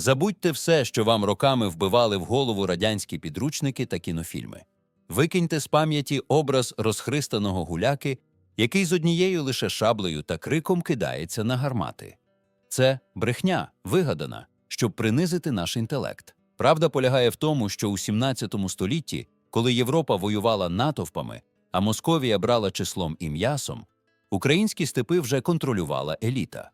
Забудьте все, що вам роками вбивали в голову радянські підручники та кінофільми. Викиньте з пам'яті образ розхристаного гуляки, який з однією лише шаблею та криком кидається на гармати. Це брехня, вигадана, щоб принизити наш інтелект. Правда полягає в тому, що у 17 столітті, коли Європа воювала натовпами, а Московія брала числом і м'ясом, українські степи вже контролювала еліта.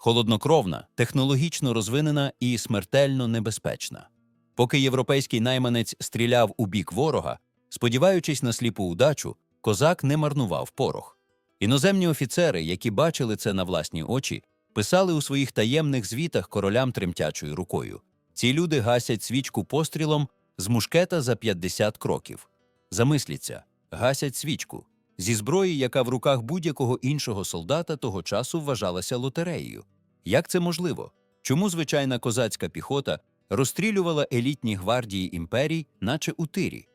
Холоднокровна, технологічно розвинена і смертельно небезпечна. Поки європейський найманець стріляв у бік ворога, сподіваючись на сліпу удачу, козак не марнував порох. Іноземні офіцери, які бачили це на власні очі, писали у своїх таємних звітах королям тремтячою рукою. Ці люди гасять свічку пострілом з мушкета за 50 кроків. Замисліться, гасять свічку зі зброї, яка в руках будь-якого іншого солдата того часу вважалася лотереєю. Як це можливо? Чому звичайна козацька піхота розстрілювала елітні гвардії імперій, наче у тирі?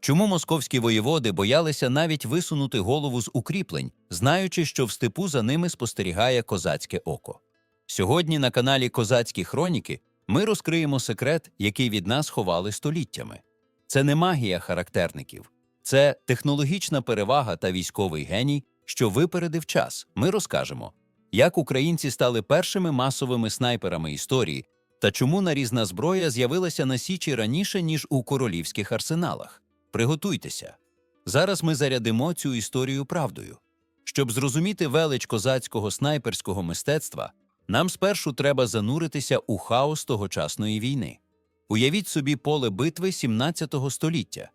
Чому московські воєводи боялися навіть висунути голову з укріплень, знаючи, що в степу за ними спостерігає козацьке око? Сьогодні на каналі Козацькі Хроніки ми розкриємо секрет, який від нас ховали століттями. Це не магія характерників, це технологічна перевага та військовий геній, що випередив час. Ми розкажемо, як українці стали першими масовими снайперами історії та чому нарізна зброя з'явилася на січі раніше, ніж у королівських арсеналах. Приготуйтеся. Зараз ми зарядимо цю історію правдою. Щоб зрозуміти велич козацького снайперського мистецтва, нам спершу треба зануритися у хаос тогочасної війни. Уявіть собі поле битви 17 століття.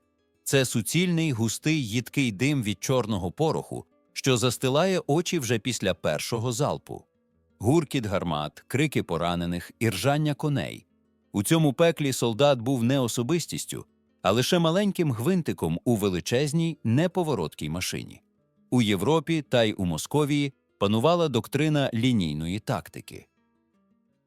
Це суцільний, густий, їдкий дим від чорного пороху, що застилає очі вже після першого залпу. Гуркіт гармат, крики поранених, і ржання коней. У цьому пеклі солдат був не особистістю, а лише маленьким гвинтиком у величезній неповороткій машині. У Європі та й у Московії панувала доктрина лінійної тактики.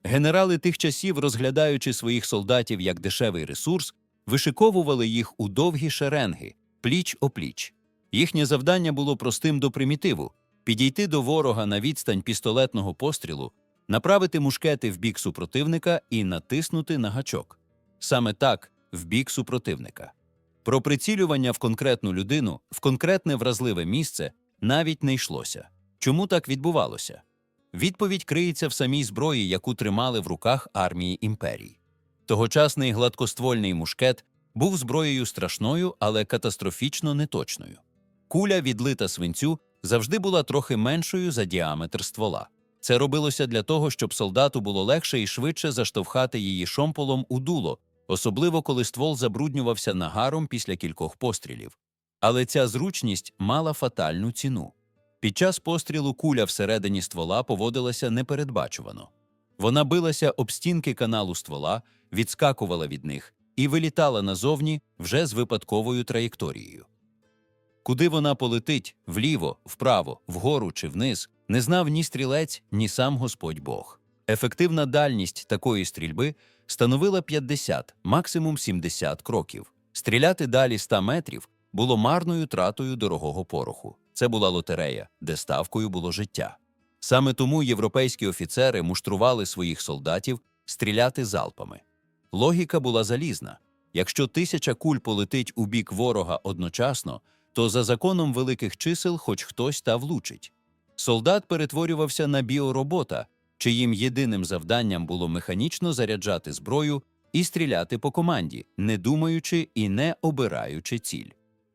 Генерали тих часів, розглядаючи своїх солдатів як дешевий ресурс, вишиковували їх у довгі шеренги, пліч опліч. Їхнє завдання було простим до примітиву підійти до ворога на відстань пістолетного пострілу, направити мушкети в бік супротивника і натиснути на гачок. Саме так, в бік супротивника. Про прицілювання в конкретну людину, в конкретне вразливе місце навіть не йшлося. Чому так відбувалося? Відповідь криється в самій зброї, яку тримали в руках армії імперій. Тогочасний гладкоствольний мушкет був зброєю страшною, але катастрофічно неточною. Куля, відлита свинцю, завжди була трохи меншою за діаметр ствола. Це робилося для того, щоб солдату було легше і швидше заштовхати її шомполом у дуло, особливо коли ствол забруднювався нагаром після кількох пострілів. Але ця зручність мала фатальну ціну. Під час пострілу куля всередині ствола поводилася непередбачувано. Вона билася об стінки каналу ствола, відскакувала від них і вилітала назовні вже з випадковою траєкторією. Куди вона полетить вліво, вправо, вгору чи вниз, не знав ні стрілець, ні сам Господь Бог. Ефективна дальність такої стрільби становила 50, максимум 70 кроків. Стріляти далі 100 метрів було марною тратою дорогого пороху. Це була лотерея, де ставкою було життя. Саме тому європейські офіцери муштрували своїх солдатів стріляти залпами. Логіка була залізна. Якщо тисяча куль полетить у бік ворога одночасно, то за законом великих чисел хоч хтось та влучить. Солдат перетворювався на біоробота, чиїм єдиним завданням було механічно заряджати зброю і стріляти по команді, не думаючи і не обираючи ціль.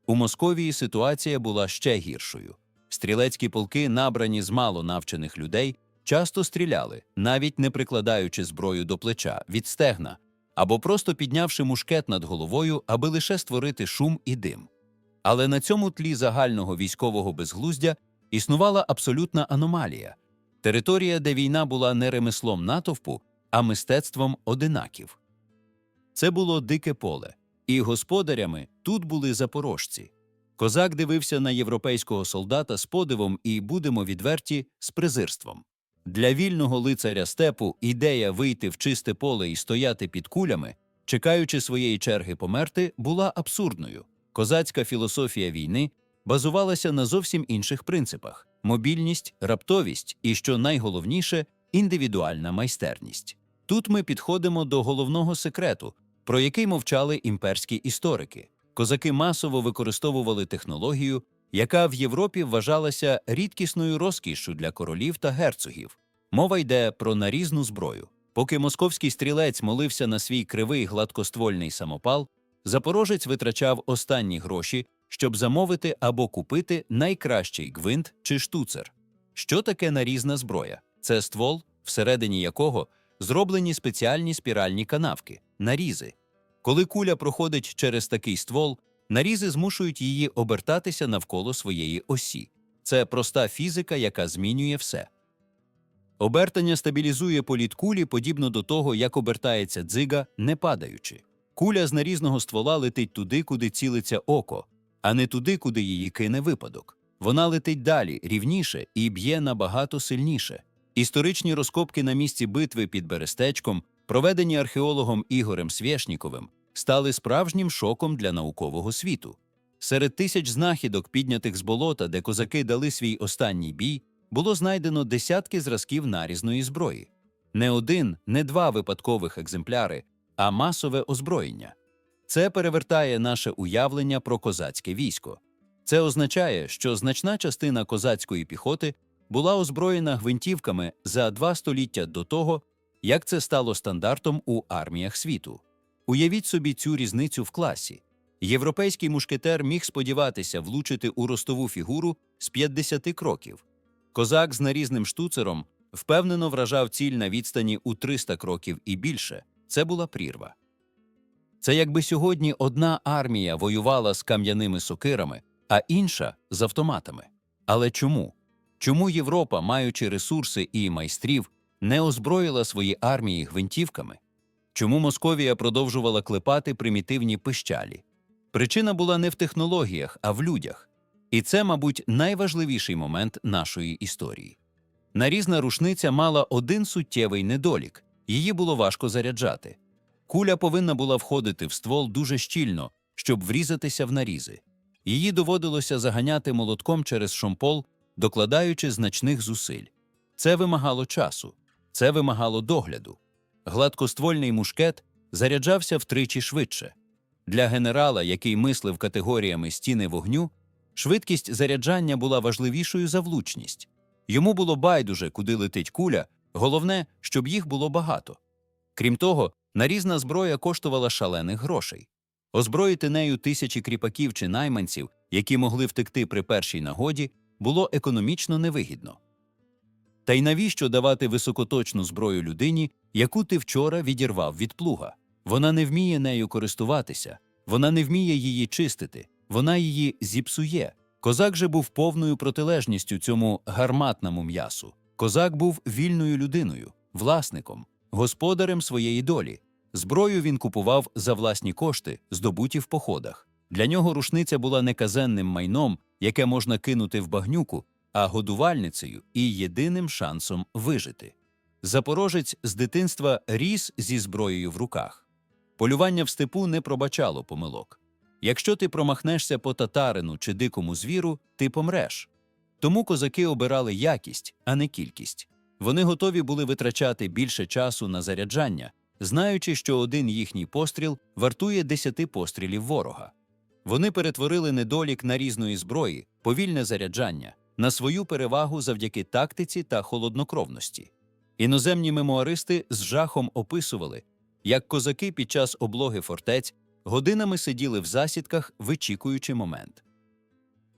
У Московії ситуація була ще гіршою. Стрілецькі полки, набрані з мало навчених людей, часто стріляли, навіть не прикладаючи зброю до плеча від стегна, або просто піднявши мушкет над головою, аби лише створити шум і дим. Але на цьому тлі загального військового безглуздя існувала абсолютна аномалія територія, де війна була не ремеслом натовпу, а мистецтвом одинаків. Це було дике поле, і господарями тут були запорожці. Козак дивився на європейського солдата з подивом і, будемо відверті, з презирством. Для вільного лицаря степу ідея вийти в чисте поле і стояти під кулями, чекаючи своєї черги померти, була абсурдною. Козацька філософія війни базувалася на зовсім інших принципах: мобільність, раптовість і, що найголовніше, індивідуальна майстерність. Тут ми підходимо до головного секрету, про який мовчали імперські історики. Козаки масово використовували технологію, яка в Європі вважалася рідкісною розкішшю для королів та герцогів. Мова йде про нарізну зброю. Поки московський стрілець молився на свій кривий гладкоствольний самопал, запорожець витрачав останні гроші, щоб замовити або купити найкращий гвинт чи штуцер. Що таке нарізна зброя? Це ствол, всередині якого зроблені спеціальні спіральні канавки нарізи. Коли куля проходить через такий ствол, нарізи змушують її обертатися навколо своєї осі. Це проста фізика, яка змінює все. Обертання стабілізує політ кулі подібно до того, як обертається дзига, не падаючи. Куля з нарізного ствола летить туди, куди цілиться око, а не туди, куди її кине випадок. Вона летить далі, рівніше і б'є набагато сильніше. Історичні розкопки на місці битви під Берестечком, проведені археологом Ігорем Свєшніковим, стали справжнім шоком для наукового світу. Серед тисяч знахідок, піднятих з болота, де козаки дали свій останній бій, було знайдено десятки зразків нарізної зброї. Не один, не два випадкових екземпляри, а масове озброєння. Це перевертає наше уявлення про козацьке військо. Це означає, що значна частина козацької піхоти була озброєна гвинтівками за два століття до того, як це стало стандартом у арміях світу. Уявіть собі цю різницю в класі. Європейський мушкетер міг сподіватися влучити у ростову фігуру з 50 кроків. Козак з нарізним штуцером впевнено вражав ціль на відстані у 300 кроків і більше. Це була прірва. Це якби сьогодні одна армія воювала з кам'яними сокирами, а інша з автоматами. Але чому? Чому Європа, маючи ресурси і майстрів, не озброїла свої армії гвинтівками? Чому Московія продовжувала клепати примітивні пищалі? Причина була не в технологіях, а в людях. І це, мабуть, найважливіший момент нашої історії. Нарізна рушниця мала один суттєвий недолік її було важко заряджати. Куля повинна була входити в ствол дуже щільно, щоб врізатися в нарізи. Її доводилося заганяти молотком через шомпол, докладаючи значних зусиль. Це вимагало часу, це вимагало догляду. Гладкоствольний мушкет заряджався втричі швидше. Для генерала, який мислив категоріями стіни вогню, швидкість заряджання була важливішою за влучність. Йому було байдуже, куди летить куля, головне, щоб їх було багато. Крім того, нарізна зброя коштувала шалених грошей. Озброїти нею тисячі кріпаків чи найманців, які могли втекти при першій нагоді, було економічно невигідно. Та й навіщо давати високоточну зброю людині, яку ти вчора відірвав від плуга? Вона не вміє нею користуватися, вона не вміє її чистити, вона її зіпсує. Козак же був повною протилежністю цьому гарматному м'ясу. Козак був вільною людиною, власником, господарем своєї долі. Зброю він купував за власні кошти, здобуті в походах. Для нього рушниця була не казенним майном, яке можна кинути в багнюку, а годувальницею і єдиним шансом вижити. Запорожець з дитинства ріс зі зброєю в руках. Полювання в степу не пробачало помилок. Якщо ти промахнешся по татарину чи дикому звіру, ти помреш. Тому козаки обирали якість, а не кількість. Вони готові були витрачати більше часу на заряджання, знаючи, що один їхній постріл вартує десяти пострілів ворога. Вони перетворили недолік нарізної зброї, повільне заряджання, на свою перевагу завдяки тактиці та холоднокровності. Іноземні мемуаристи з жахом описували, як козаки під час облоги фортець годинами сиділи в засідках, вичікуючи момент.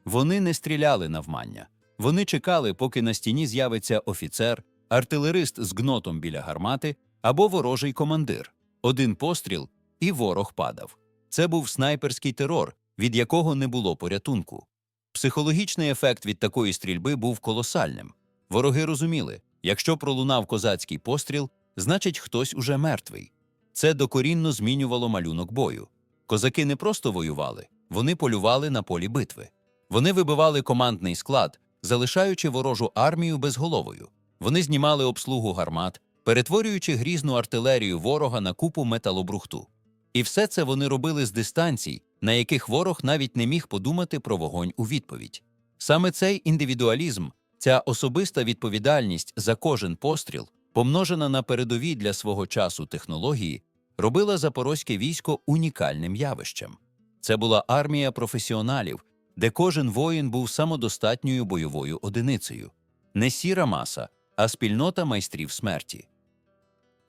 Вони не стріляли навмання. Вони чекали, поки на стіні з'явиться офіцер, артилерист з гнотом біля гармати або ворожий командир. Один постріл, і ворог падав. Це був снайперський терор, від якого не було порятунку. Психологічний ефект від такої стрільби був колосальним. Вороги розуміли, якщо пролунав козацький постріл, значить хтось уже мертвий. Це докорінно змінювало малюнок бою. Козаки не просто воювали, вони полювали на полі битви. Вони вибивали командний склад, залишаючи ворожу армію безголовою. Вони знімали обслугу гармат, перетворюючи грізну артилерію ворога на купу металобрухту. І все це вони робили з дистанцій, на яких ворог навіть не міг подумати про вогонь у відповідь. Саме цей індивідуалізм, ця особиста відповідальність за кожен постріл помножена на передові для свого часу технології, робила запорозьке військо унікальним явищем. Це була армія професіоналів, де кожен воїн був самодостатньою бойовою одиницею, не сіра маса, а спільнота майстрів смерті.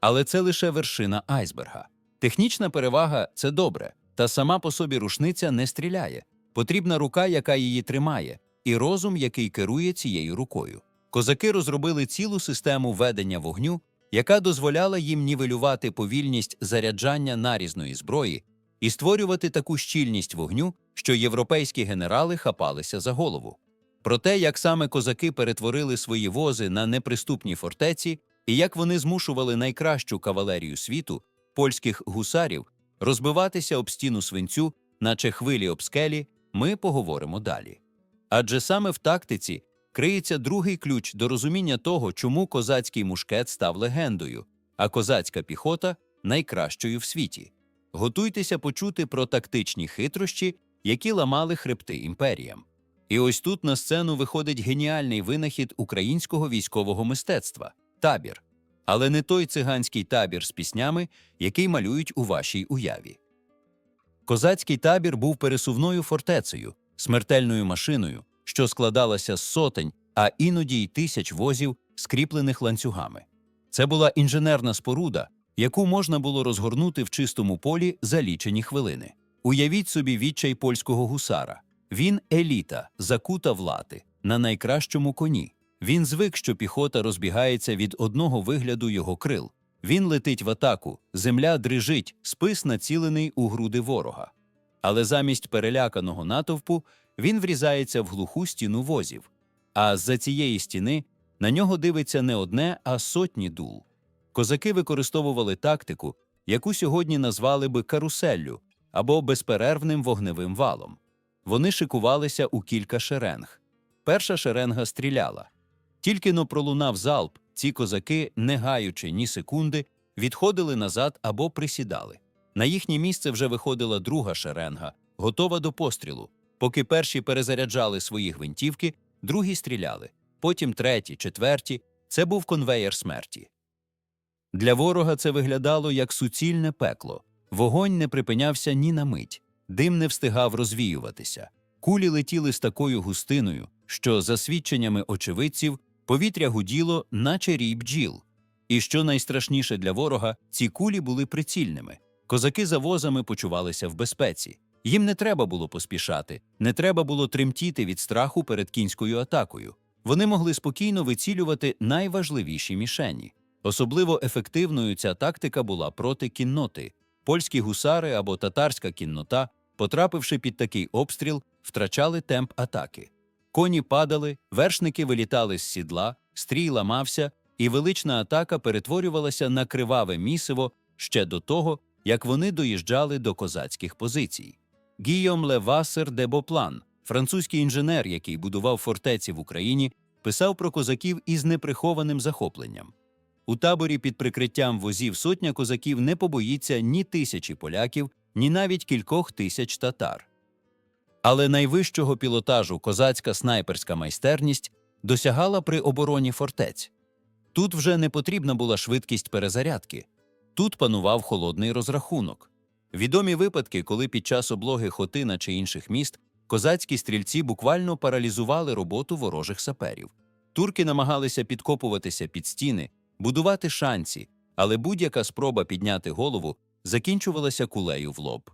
Але це лише вершина айсберга. Технічна перевага це добре, та сама по собі рушниця не стріляє. Потрібна рука, яка її тримає, і розум, який керує цією рукою. Козаки розробили цілу систему ведення вогню, яка дозволяла їм нівелювати повільність заряджання нарізної зброї і створювати таку щільність вогню, що європейські генерали хапалися за голову. Про те, як саме козаки перетворили свої вози на неприступні фортеці, і як вони змушували найкращу кавалерію світу, польських гусарів, розбиватися об стіну свинцю, наче хвилі об скелі, ми поговоримо далі. Адже саме в тактиці криється другий ключ до розуміння того, чому козацький мушкет став легендою, а козацька піхота найкращою в світі. Готуйтеся почути про тактичні хитрощі, які ламали хребти імперіям. І ось тут на сцену виходить геніальний винахід українського військового мистецтва табір. Але не той циганський табір з піснями, який малюють у вашій уяві. Козацький табір був пересувною фортецею, смертельною машиною, що складалася з сотень, а іноді й тисяч возів, скріплених ланцюгами. Це була інженерна споруда, яку можна було розгорнути в чистому полі за лічені хвилини. Уявіть собі відчай польського гусара. Він еліта, закута в лати, на найкращому коні. Він звик, що піхота розбігається від одного вигляду його крил. Він летить в атаку, земля дрижить, спис націлений у груди ворога. Але замість переляканого натовпу він врізається в глуху стіну возів. А з-за цієї стіни на нього дивиться не одне, а сотні дул. Козаки використовували тактику, яку сьогодні назвали би каруселлю або безперервним вогневим валом. Вони шикувалися у кілька шеренг. Перша шеренга стріляла. Тільки но пролунав залп, ці козаки, не гаючи ні секунди, відходили назад або присідали. На їхнє місце вже виходила друга шеренга, готова до пострілу. Поки перші перезаряджали свої гвинтівки, другі стріляли, потім треті, четверті це був конвеєр смерті. Для ворога це виглядало як суцільне пекло. Вогонь не припинявся ні на мить, дим не встигав розвіюватися. Кулі летіли з такою густиною, що, за свідченнями очевидців, повітря гуділо, наче рій бджіл. І що найстрашніше для ворога, ці кулі були прицільними. Козаки за возами почувалися в безпеці. Їм не треба було поспішати, не треба було тремтіти від страху перед кінською атакою. Вони могли спокійно вицілювати найважливіші мішені. Особливо ефективною ця тактика була проти кінноти. Польські гусари або татарська кіннота, потрапивши під такий обстріл, втрачали темп атаки. Коні падали, вершники вилітали з сідла, стрій ламався, і велична атака перетворювалася на криваве місиво ще до того, як вони доїжджали до козацьких позицій. Гійом Левасер де Боплан, французький інженер, який будував фортеці в Україні, писав про козаків із неприхованим захопленням. У таборі під прикриттям возів сотня козаків не побоїться ні тисячі поляків, ні навіть кількох тисяч татар. Але найвищого пілотажу козацька снайперська майстерність досягала при обороні фортець. Тут вже не потрібна була швидкість перезарядки, тут панував холодний розрахунок. Відомі випадки, коли під час облоги Хотина чи інших міст козацькі стрільці буквально паралізували роботу ворожих саперів. Турки намагалися підкопуватися під стіни, будувати шанці, але будь-яка спроба підняти голову закінчувалася кулею в лоб.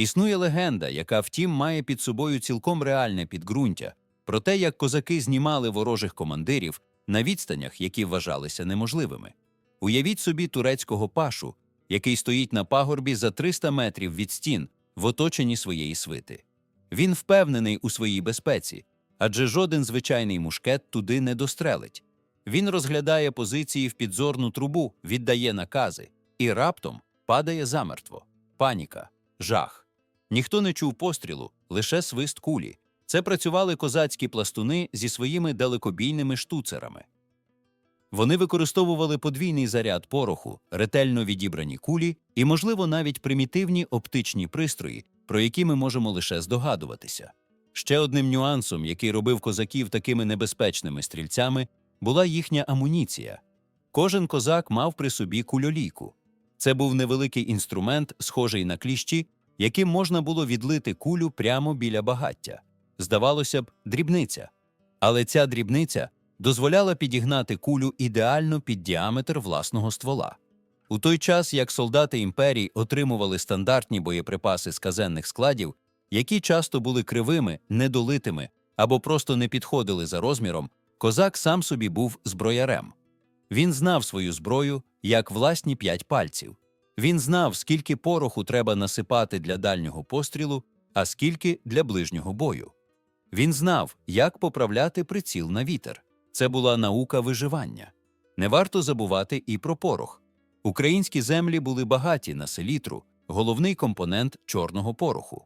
Існує легенда, яка, втім, має під собою цілком реальне підґрунтя про те, як козаки знімали ворожих командирів на відстанях, які вважалися неможливими. Уявіть собі турецького пашу, який стоїть на пагорбі за 300 метрів від стін в оточенні своєї свити. Він впевнений у своїй безпеці, адже жоден звичайний мушкет туди не дострелить. Він розглядає позиції в підзорну трубу, віддає накази і раптом падає замертво. Паніка, жах. Ніхто не чув пострілу, лише свист кулі. Це працювали козацькі пластуни зі своїми далекобійними штуцерами. Вони використовували подвійний заряд пороху, ретельно відібрані кулі і, можливо, навіть примітивні оптичні пристрої, про які ми можемо лише здогадуватися. Ще одним нюансом, який робив козаків такими небезпечними стрільцями, була їхня амуніція. Кожен козак мав при собі кульолійку. Це був невеликий інструмент, схожий на кліщі, яким можна було відлити кулю прямо біля багаття. Здавалося б, дрібниця. Але ця дрібниця дозволяла підігнати кулю ідеально під діаметр власного ствола. У той час, як солдати імперії отримували стандартні боєприпаси з казенних складів, які часто були кривими, недолитими або просто не підходили за розміром, козак сам собі був зброярем. Він знав свою зброю як власні п'ять пальців. Він знав, скільки пороху треба насипати для дальнього пострілу, а скільки для ближнього бою. Він знав, як поправляти приціл на вітер. Це була наука виживання. Не варто забувати і про порох. Українські землі були багаті на селітру, головний компонент чорного пороху.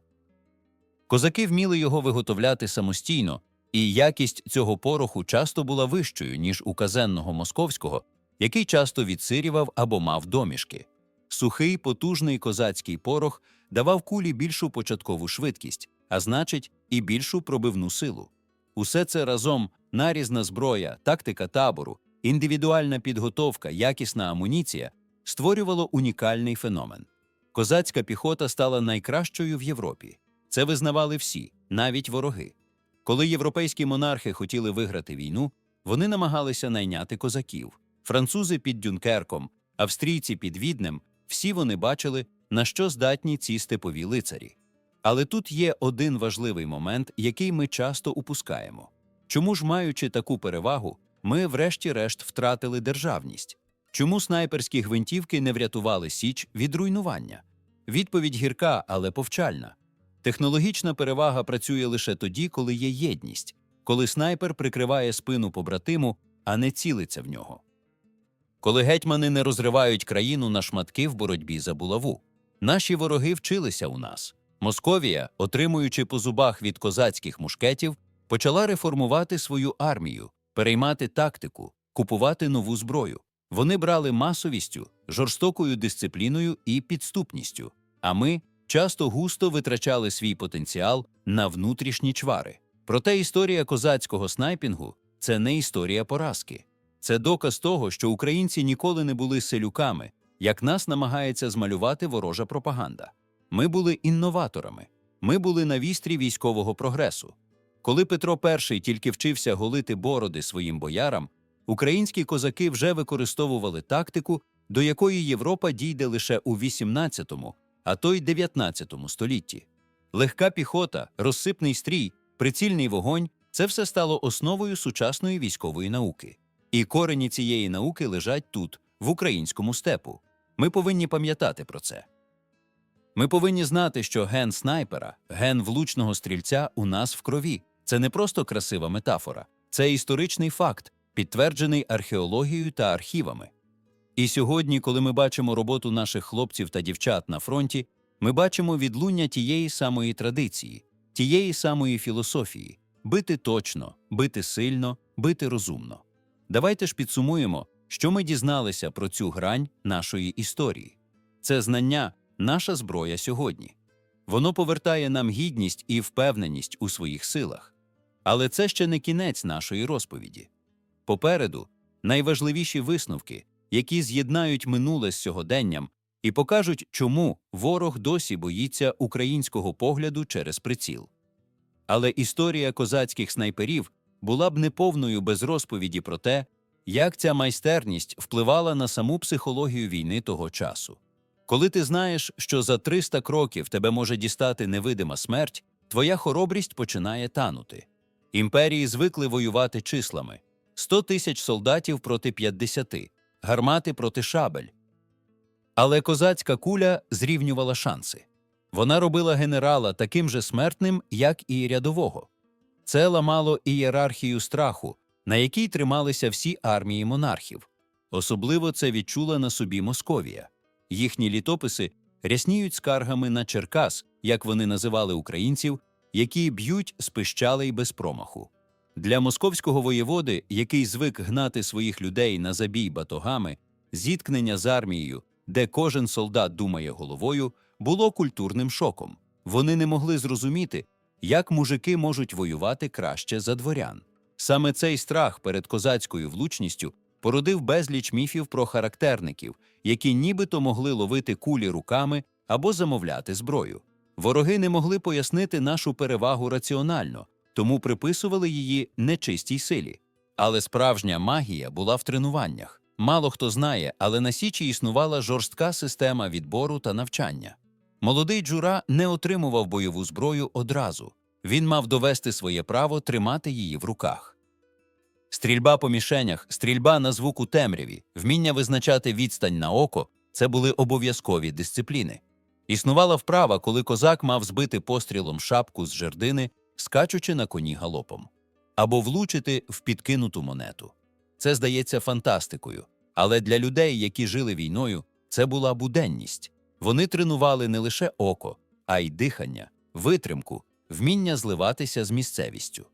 Козаки вміли його виготовляти самостійно, і якість цього пороху часто була вищою, ніж у казенного московського, який часто відсирював або мав домішки. Сухий, потужний козацький порох давав кулі більшу початкову швидкість, а значить, і більшу пробивну силу. Усе це разом нарізна зброя, тактика табору, індивідуальна підготовка, якісна амуніція створювало унікальний феномен. Козацька піхота стала найкращою в Європі. Це визнавали всі, навіть вороги. Коли європейські монархи хотіли виграти війну, вони намагалися найняти козаків. Французи під Дюнкерком, австрійці під Віднем, всі вони бачили, на що здатні ці степові лицарі. Але тут є один важливий момент, який ми часто упускаємо. Чому ж, маючи таку перевагу, ми, врешті-решт, втратили державність? Чому снайперські гвинтівки не врятували Січ від руйнування? Відповідь гірка, але повчальна. Технологічна перевага працює лише тоді, коли є єдність, коли снайпер прикриває спину побратиму, а не цілиться в нього. Коли гетьмани не розривають країну на шматки в боротьбі за булаву. Наші вороги вчилися у нас. Московія, отримуючи по зубах від козацьких мушкетів, почала реформувати свою армію, переймати тактику, купувати нову зброю. Вони брали масовістю, жорстокою дисципліною і підступністю, а ми часто густо витрачали свій потенціал на внутрішні чвари. Проте історія козацького снайпінгу це не історія поразки. Це доказ того, що українці ніколи не були селюками, як нас намагається змалювати ворожа пропаганда. Ми були інноваторами, ми були на вістрі військового прогресу. Коли Петро І тільки вчився голити бороди своїм боярам, українські козаки вже використовували тактику, до якої Європа дійде лише у 18-му, а то й 19-му столітті. Легка піхота, розсипний стрій, прицільний вогонь це все стало основою сучасної військової науки. І корені цієї науки лежать тут, в українському степу. Ми повинні пам'ятати про це. Ми повинні знати, що ген снайпера, ген влучного стрільця у нас в крові. Це не просто красива метафора, це історичний факт, підтверджений археологією та архівами. І сьогодні, коли ми бачимо роботу наших хлопців та дівчат на фронті, ми бачимо відлуння тієї самої традиції, тієї самої філософії бити точно, бити сильно, бити розумно. Давайте ж підсумуємо, що ми дізналися про цю грань нашої історії. Це знання наша зброя сьогодні. Воно повертає нам гідність і впевненість у своїх силах. Але це ще не кінець нашої розповіді. Попереду найважливіші висновки, які з'єднають минуле з сьогоденням і покажуть, чому ворог досі боїться українського погляду через приціл. Але історія козацьких снайперів була б неповною без розповіді про те, як ця майстерність впливала на саму психологію війни того часу. Коли ти знаєш, що за 300 кроків тебе може дістати невидима смерть, твоя хоробрість починає танути. Імперії звикли воювати числами 100 тисяч солдатів проти 50, гармати проти шабель. Але козацька куля зрівнювала шанси. Вона робила генерала таким же смертним, як і рядового. Це ламало ієрархію страху, на якій трималися всі армії монархів. Особливо це відчула на собі Московія. Їхні літописи рясніють скаргами на Черкас, як вони називали українців, які б'ють з пищалей без промаху. Для московського воєводи, який звик гнати своїх людей на забій батогами, зіткнення з армією, де кожен солдат думає головою, було культурним шоком. Вони не могли зрозуміти, як мужики можуть воювати краще за дворян. Саме цей страх перед козацькою влучністю породив безліч міфів про характерників, які нібито могли ловити кулі руками або замовляти зброю. Вороги не могли пояснити нашу перевагу раціонально, тому приписували її нечистій силі. Але справжня магія була в тренуваннях. Мало хто знає, але на Січі існувала жорстка система відбору та навчання. Молодий Джура не отримував бойову зброю одразу. Він мав довести своє право тримати її в руках. Стрільба по мішенях, стрільба на звук у темряві, вміння визначати відстань на око це були обов'язкові дисципліни. Існувала вправа, коли козак мав збити пострілом шапку з жердини, скачучи на коні галопом, або влучити в підкинуту монету. Це здається фантастикою, але для людей, які жили війною, це була буденність. Вони тренували не лише око, а й дихання, витримку, вміння зливатися з місцевістю.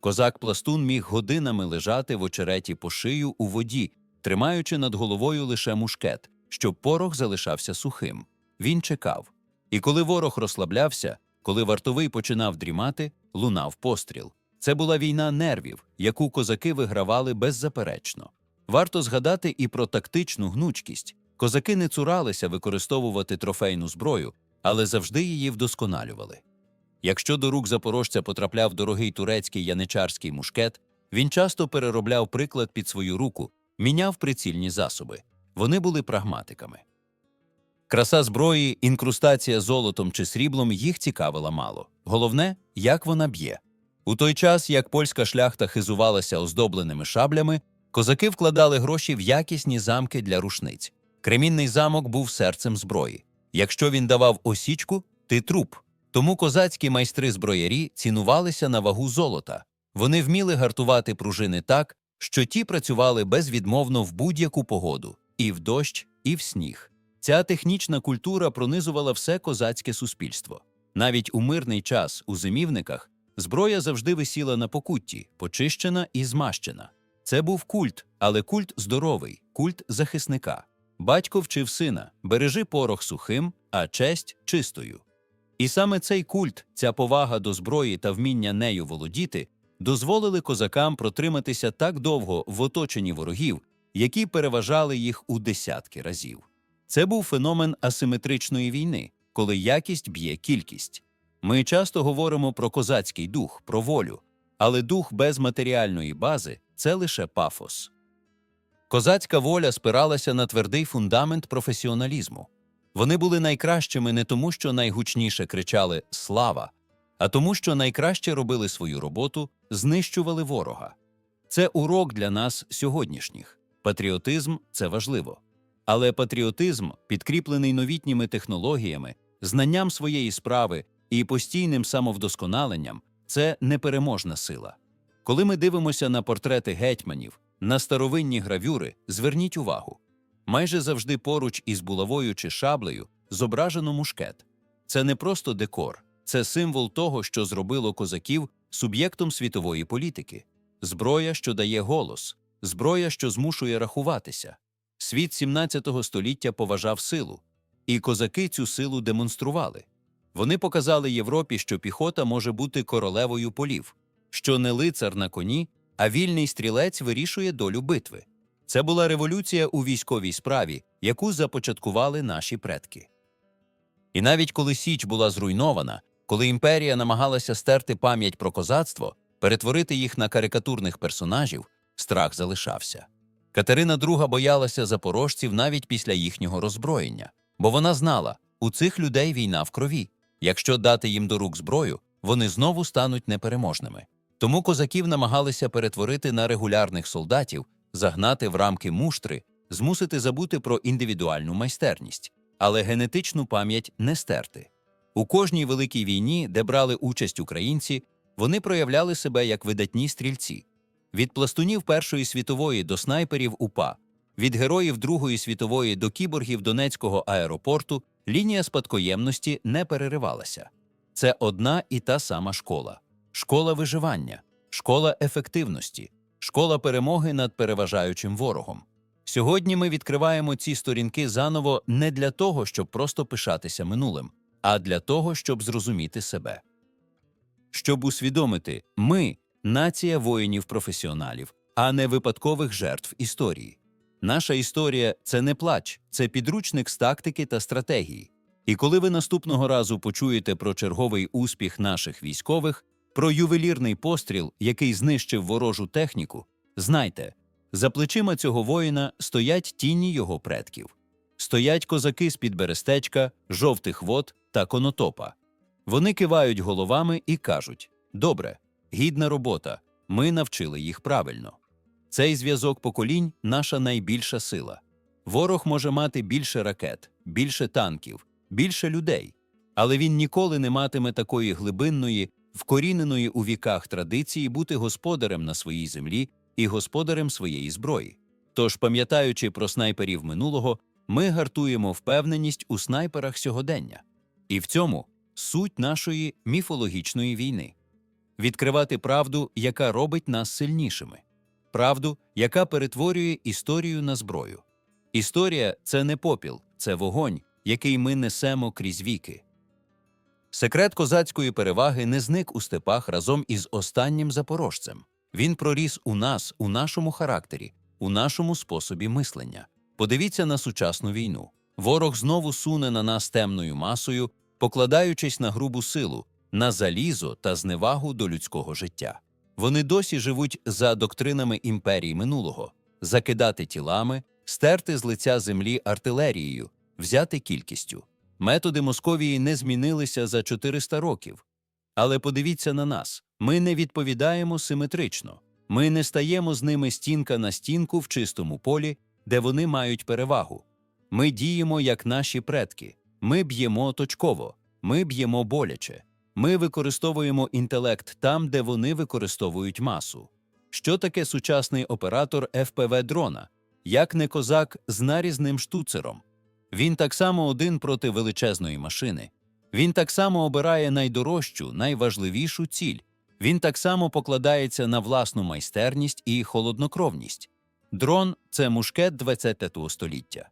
Козак-пластун міг годинами лежати в очереті по шию у воді, тримаючи над головою лише мушкет, щоб порох залишався сухим. Він чекав. І коли ворог розслаблявся, коли вартовий починав дрімати, лунав постріл. Це була війна нервів, яку козаки вигравали беззаперечно. Варто згадати і про тактичну гнучкість. Козаки не цуралися використовувати трофейну зброю, але завжди її вдосконалювали. Якщо до рук запорожця потрапляв дорогий турецький яничарський мушкет, він часто переробляв приклад під свою руку, міняв прицільні засоби. Вони були прагматиками. Краса зброї, інкрустація золотом чи сріблом їх цікавила мало. Головне, як вона б'є. У той час, як польська шляхта хизувалася оздобленими шаблями, козаки вкладали гроші в якісні замки для рушниць. Кремінний замок був серцем зброї. Якщо він давав осічку, ти труп. Тому козацькі майстри зброярі цінувалися на вагу золота. Вони вміли гартувати пружини так, що ті працювали безвідмовно в будь-яку погоду і в дощ, і в сніг. Ця технічна культура пронизувала все козацьке суспільство. Навіть у мирний час у зимівниках зброя завжди висіла на покутті, почищена і змащена. Це був культ, але культ здоровий, культ захисника. Батько вчив сина бережи порох сухим, а честь чистою. І саме цей культ, ця повага до зброї та вміння нею володіти, дозволили козакам протриматися так довго в оточенні ворогів, які переважали їх у десятки разів. Це був феномен асиметричної війни, коли якість б'є кількість. Ми часто говоримо про козацький дух, про волю, але дух без матеріальної бази це лише пафос. Козацька воля спиралася на твердий фундамент професіоналізму. Вони були найкращими не тому, що найгучніше кричали Слава, а тому, що найкраще робили свою роботу, знищували ворога. Це урок для нас сьогоднішніх. Патріотизм це важливо. Але патріотизм, підкріплений новітніми технологіями, знанням своєї справи і постійним самовдосконаленням, це непереможна сила. Коли ми дивимося на портрети гетьманів, на старовинні гравюри, зверніть увагу. Майже завжди поруч із булавою чи шаблею зображено мушкет. Це не просто декор, це символ того, що зробило козаків суб'єктом світової політики, зброя, що дає голос, зброя, що змушує рахуватися. Світ 17 століття поважав силу, і козаки цю силу демонстрували. Вони показали Європі, що піхота може бути королевою полів, що не лицар на коні, а вільний стрілець вирішує долю битви. Це була революція у військовій справі, яку започаткували наші предки. І навіть коли Січ була зруйнована, коли імперія намагалася стерти пам'ять про козацтво, перетворити їх на карикатурних персонажів, страх залишався. Катерина II боялася запорожців навіть після їхнього роззброєння, бо вона знала, у цих людей війна в крові. Якщо дати їм до рук зброю, вони знову стануть непереможними. Тому козаків намагалися перетворити на регулярних солдатів, загнати в рамки муштри, змусити забути про індивідуальну майстерність, але генетичну пам'ять не стерти. У кожній великій війні, де брали участь українці, вони проявляли себе як видатні стрільці. Від пластунів Першої світової до снайперів УПА, від героїв Другої світової до кіборгів Донецького аеропорту лінія спадкоємності не переривалася. Це одна і та сама школа: школа виживання, школа ефективності, школа перемоги над переважаючим ворогом. Сьогодні ми відкриваємо ці сторінки заново не для того, щоб просто пишатися минулим, а для того, щоб зрозуміти себе. Щоб усвідомити, ми нація воїнів-професіоналів, а не випадкових жертв історії. Наша історія це не плач, це підручник з тактики та стратегії. І коли ви наступного разу почуєте про черговий успіх наших військових, про ювелірний постріл, який знищив ворожу техніку, знайте, за плечима цього воїна стоять тіні його предків. Стоять козаки з-під берестечка, жовтих вод та конотопа. Вони кивають головами і кажуть: Добре, гідна робота, ми навчили їх правильно. Цей зв'язок поколінь наша найбільша сила. Ворог може мати більше ракет, більше танків, більше людей, але він ніколи не матиме такої глибинної, вкоріненої у віках традиції бути господарем на своїй землі і господарем своєї зброї. Тож, пам'ятаючи про снайперів минулого, ми гартуємо впевненість у снайперах сьогодення. І в цьому суть нашої міфологічної війни відкривати правду, яка робить нас сильнішими, правду, яка перетворює історію на зброю. Історія це не попіл, це вогонь, який ми несемо крізь віки. Секрет козацької переваги не зник у степах разом із останнім запорожцем. Він проріс у нас, у нашому характері, у нашому способі мислення. Подивіться на сучасну війну. Ворог знову суне на нас темною масою, покладаючись на грубу силу, на залізо та зневагу до людського життя. Вони досі живуть за доктринами імперії минулого закидати тілами, стерти з лиця землі артилерією, взяти кількістю. Методи Московії не змінилися за 400 років. Але подивіться на нас ми не відповідаємо симетрично, ми не стаємо з ними стінка на стінку в чистому полі, де вони мають перевагу. Ми діємо як наші предки, ми б'ємо точково, ми б'ємо боляче, ми використовуємо інтелект там, де вони використовують масу. Що таке сучасний оператор FPV дрона? Як не козак з нарізним штуцером? Він так само один проти величезної машини. Він так само обирає найдорожчу, найважливішу ціль. Він так само покладається на власну майстерність і холоднокровність. Дрон це мушкет 20 століття.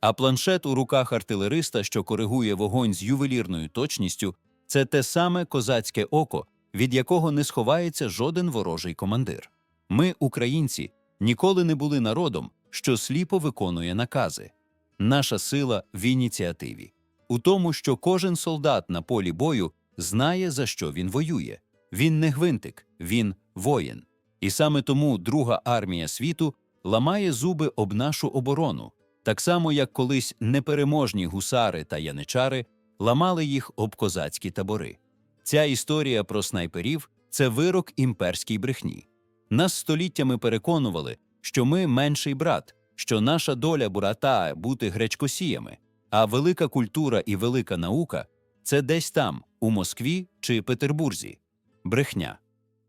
А планшет у руках артилериста, що коригує вогонь з ювелірною точністю, це те саме козацьке око, від якого не сховається жоден ворожий командир. Ми, українці, ніколи не були народом, що сліпо виконує накази. Наша сила в ініціативі, у тому, що кожен солдат на полі бою знає, за що він воює. Він не гвинтик, він воїн. І саме тому Друга армія світу ламає зуби об нашу оборону, так само як колись непереможні гусари та яничари ламали їх об козацькі табори. Ця історія про снайперів це вирок імперській брехні. Нас століттями переконували, що ми менший брат, що наша доля бурата бути гречкосіями, а велика культура і велика наука це десь там, у Москві чи Петербурзі. Брехня.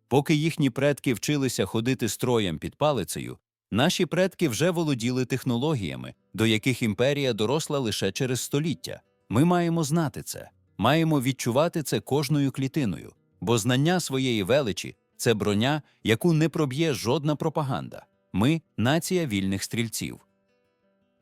Поки їхні предки вчилися ходити строєм під палицею, наші предки вже володіли технологіями, до яких імперія доросла лише через століття. Ми маємо знати це, маємо відчувати це кожною клітиною, бо знання своєї величі це броня, яку не проб'є жодна пропаганда. Ми нація вільних стрільців.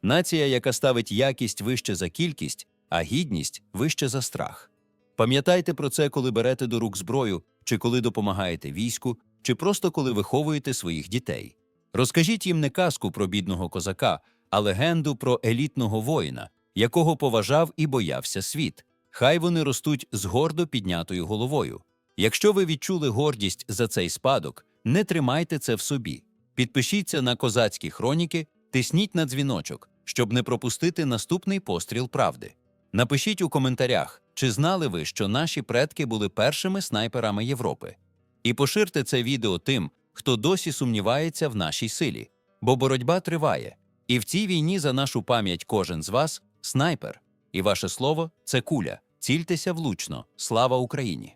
Нація, яка ставить якість вище за кількість, а гідність вище за страх. Пам'ятайте про це, коли берете до рук зброю, чи коли допомагаєте війську, чи просто коли виховуєте своїх дітей. Розкажіть їм не казку про бідного козака, а легенду про елітного воїна, якого поважав і боявся світ. Хай вони ростуть з гордо піднятою головою. Якщо ви відчули гордість за цей спадок, не тримайте це в собі. Підпишіться на козацькі хроніки, тисніть на дзвіночок, щоб не пропустити наступний постріл правди. Напишіть у коментарях, чи знали ви, що наші предки були першими снайперами Європи. І поширте це відео тим, хто досі сумнівається в нашій силі, бо боротьба триває. І в цій війні за нашу пам'ять кожен з вас снайпер. І ваше слово це куля. Цільтеся влучно. Слава Україні!